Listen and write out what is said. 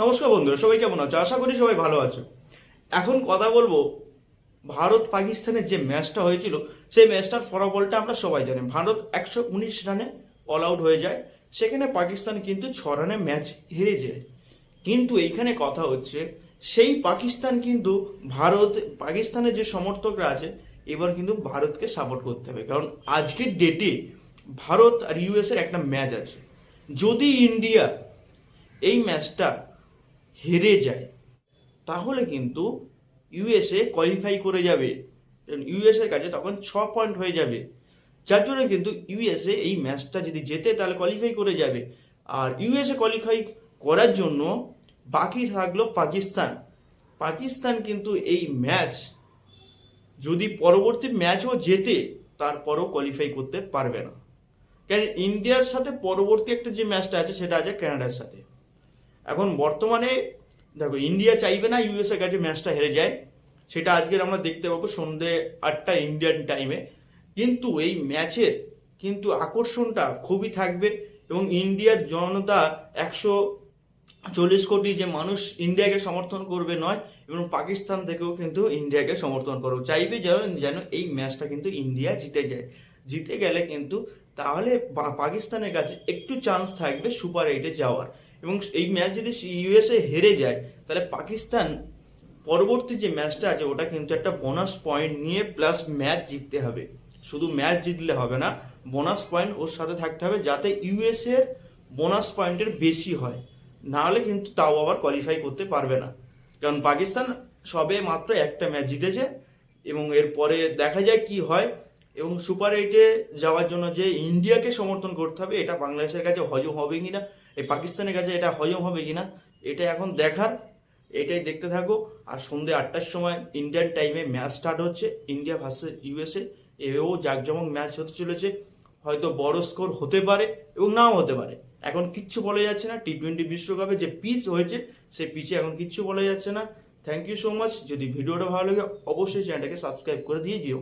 নমস্কার বন্ধুরা, সবাই কেমন আছো? আশা করি সবাই ভালো আছো। এখন কথা বলব, ভারত পাকিস্তানের যে ম্যাচটা হয়েছিল, সেই ম্যাচটার ফলাফলটা আমরা সবাই জানি। ভারত একশো উনিশ রানে অল আউট হয়ে যায়, সেখানে পাকিস্তান কিন্তু ছ রানে ম্যাচ হেরে যায়। কিন্তু এইখানে কথা হচ্ছে, সেই পাকিস্তান কিন্তু ভারত, পাকিস্তানের যে সমর্থকরা আছে, এবার কিন্তু ভারতকে সাপোর্ট করতে হবে। কারণ আজকের ডেটে ভারত আর ইউএস এর একটা ম্যাচ আছে। যদি ইন্ডিয়া এই ম্যাচটা হেরে যায়। তাহলে কিন্তু ইউএসএ কোয়ালিফাই করে যাবে। ইউএস এর কাছে তখন ছ পয়েন্ট হয়ে যাবে। যার জন্য কিন্তু ইউএসএ এই ম্যাচটা যদি জেতে তাহলে কোয়ালিফাই করে যাবে। আর ইউএসএ কোয়ালিফাই করার জন্য বাকি থাকল পাকিস্তান। পাকিস্তান কিন্তু এই ম্যাচ যদি পরবর্তী ম্যাচও জেতে তারপরও কোয়ালিফাই করতে পারবে না। কারণ ইন্ডিয়ার সাথে পরবর্তী একটা যে ম্যাচটা আছে সেটা আছে কানাডার সাথে। এখন বর্তমানে দেখো ইন্ডিয়া চাইবে না ইউএসএ কাছে ম্যাচটা হেরে যায়। সেটা আজকের আমরা দেখতে পাবো সন্ধে আটটা ইন্ডিয়ান টাইমে কিন্তু এই ম্যাচের কিন্তু আকর্ষণটা খুবই থাকবে এবং ইন্ডিয়ার জনতা একশো চল্লিশ কোটি যে মানুষ ইন্ডিয়াকে সমর্থন করবে নয়, এবং পাকিস্তান থেকেও কিন্তু ইন্ডিয়াকে সমর্থন করবে। চাইবে যেন যেন এই ম্যাচটা কিন্তু ইন্ডিয়া জিতে যায়। জিতে গেলে কিন্তু তাহলে পাকিস্তানের কাছে একটু চান্স থাকবে সুপার এইটে যাওয়ার। এবং এই ম্যাচ যদি ইউএসএ হেরে যায়, তাহলে পাকিস্তান পরবর্তী যে ম্যাচটা আছে, ওটা কিন্তু একটা বোনাস পয়েন্ট নিয়ে প্লাস ম্যাচ জিততে হবে। শুধু ম্যাচ জিতলে হবে না বোনাস পয়েন্ট ওর সাথে থাকতে হবে যাতে ইউএসএ এর বোনাস পয়েন্টের বেশি হয়। নাহলে কিন্তু তাও আবার কোয়ালিফাই করতে পারবে না। কারণ পাকিস্তান সবে মাত্র একটা ম্যাচ জিতেছে এবং এরপরে দেখা যায় কি হয় এবং সুপার এইটে যাওয়ার জন্য যে ইন্ডিয়াকে সমর্থন করতে হবে, এটা বাংলাদেশের কাছে হজম হবে কি না এই পাকিস্তানের কাছে এটা হজম হবে কি না এটা এখন দেখার, এটাই দেখতে থাকো। আর সন্ধ্যে আটটার সময় ইন্ডিয়ান টাইমে ম্যাচ স্টার্ট হচ্ছে ইন্ডিয়া ভার্সেস ইউএসএ এও জাঁকজমক ম্যাচ হতে চলেছে। হয়তো বড় স্কোর হতে পারে এবং নাও হতে পারে। এখন কিচ্ছু বলা যাচ্ছে না টি টোয়েন্টি বিশ্বকাপে যে পিচ হয়েছে, সেই পিচে এখন কিচ্ছু বলা যাচ্ছে না। থ্যাংক ইউ সো মাচ যদি ভিডিওটা ভালো লাগে, অবশ্যই চ্যানেলটাকে সাবস্ক্রাইব করে দিয়ে দিও